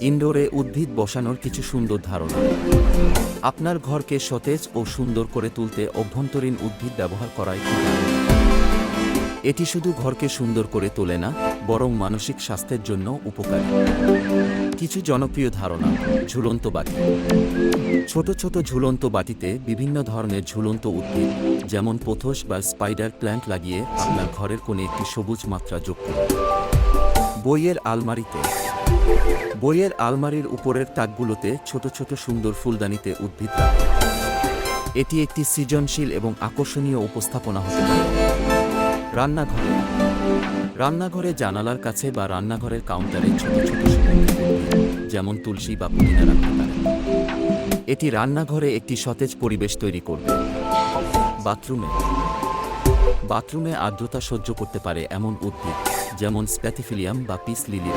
ইনডোরে উদ্ভিদ বসানোর কিছু সুন্দর ধারণা। আপনার ঘরকে সতেজ ও সুন্দর করে তুলতে অভ্যন্তরীণ উদ্ভিদ ব্যবহার করা একটি দারুণ উপায়। এটি শুধু ঘরকে সুন্দর করে তোলে না, বরং মানসিক স্বাস্থ্যের জন্য উপকারী। কিছু জনপ্রিয় ধারণা, ঝুলন্ত বাটি। ছোট ছোট ঝুলন্ত বাটিতে বিভিন্ন ধরনের ঝুলন্ত উদ্ভিদ, যেমন পোথস বা স্পাইডার প্ল্যান্ট লাগিয়ে আপনার ঘরের কোণে একটি সবুজ মাত্রা যোগ করুন। বইয়ের আলমারিতে বইয়ের আলমারির উপরের তাকগুলোতে ছোট ছোট সুন্দর ফুলদানিতে উদ্ভিদ এটি একটি সৃজনশীল এবং আকর্ষণীয় উপস্থাপনা হতে পারে। রান্নাঘরে। রান্নাঘরে জানালার কাছে বা রান্নাঘরের কাউন্টারে ছোট ছোট যেমন তুলসী বা পুদিনা রাখতে পারেন। এটি রান্নাঘরে একটি সতেজ পরিবেশ তৈরি করবে। বাথরুমে। বাথরুমে আর্দ্রতা সহ্য করতে পারে এমন উদ্ভিদ। যেমন স্প্যাথিফিলিয়াম বা পিস লিলি।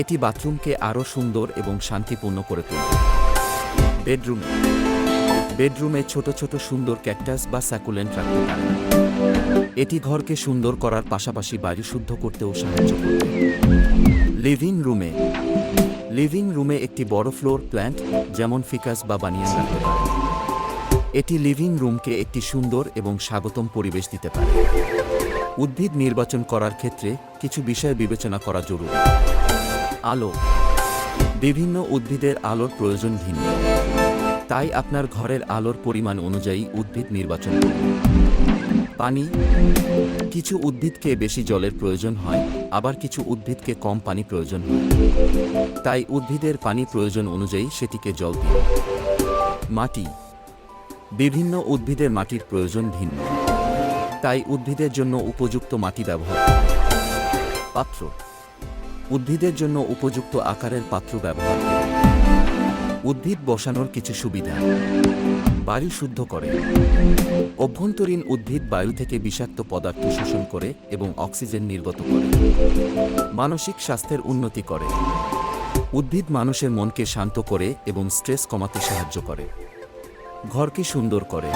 এটি বাথরুমকে আরও সুন্দর এবং শান্তিপূর্ণ করে তুলবে বেডরুম। বেডরুমে ছোট ছোট সুন্দর ক্যাকটাস বা স্যাকুলেন্ট রাখতে পারেন এটি ঘরকে সুন্দর করার পাশাপাশি বায়ু শুদ্ধ করতেও সাহায্য করবে লিভিং রুমে। লিভিং রুমে একটি বড় ফ্লোর প্ল্যান্ট, যেমন ফিকাস বা বানিয়ান রাখতে পারেন এটি লিভিং রুমকে একটি সুন্দর এবং স্বাগতম পরিবেশ দিতে পারে। উদ্ভিদ নির্বাচন করার ক্ষেত্রে কিছু বিষয় বিবেচনা করা জরুরি। আলো। বিভিন্ন উদ্ভিদের আলোর প্রয়োজন ভিন্ন তাই আপনার ঘরের আলোর পরিমাণ অনুযায়ী উদ্ভিদ নির্বাচন করুন। পানি। কিছু উদ্ভিদকে বেশি জলের প্রয়োজন হয়, আবার কিছু উদ্ভিদকে কম পানি প্রয়োজন হয়। তাই উদ্ভিদের পানি প্রয়োজন অনুযায়ী সেটিকে জল দিন। মাটি। বিভিন্ন উদ্ভিদের মাটির প্রয়োজন ভিন্ন। তাই উদ্ভিদের জন্য উপযুক্ত মাটি ব্যবহার পাত্র। উদ্ভিদের জন্য উপযুক্ত আকারের পাত্র ব্যবহার উদ্ভিদ বসানোর কিছু সুবিধা। বায়ু শুদ্ধ করে। অভ্যন্তরীণ উদ্ভিদ বায়ু থেকে বিষাক্ত পদার্থ শোষণ করে এবং অক্সিজেন নির্গত করে। মানসিক স্বাস্থ্যের উন্নতি করে। উদ্ভিদ মানুষের মনকে শান্ত করে এবং স্ট্রেস কমাতে সাহায্য করে। ঘরকে সুন্দর করে।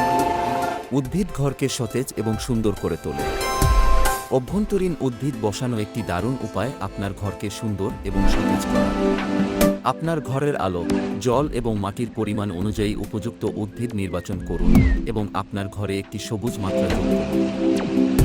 উদ্ভিদ ঘরকে সতেজ এবং সুন্দর করে তোলে। অভ্যন্তরীণ উদ্ভিদ বসানো একটি দারুণ উপায় আপনার ঘরকে সুন্দর এবং সতেজ করা। আপনার ঘরের আলো, জল এবং মাটির পরিমাণ অনুযায়ী উপযুক্ত উদ্ভিদ নির্বাচন করুন এবং আপনার ঘরে একটি সবুজ মাত্রা যোগ করুন।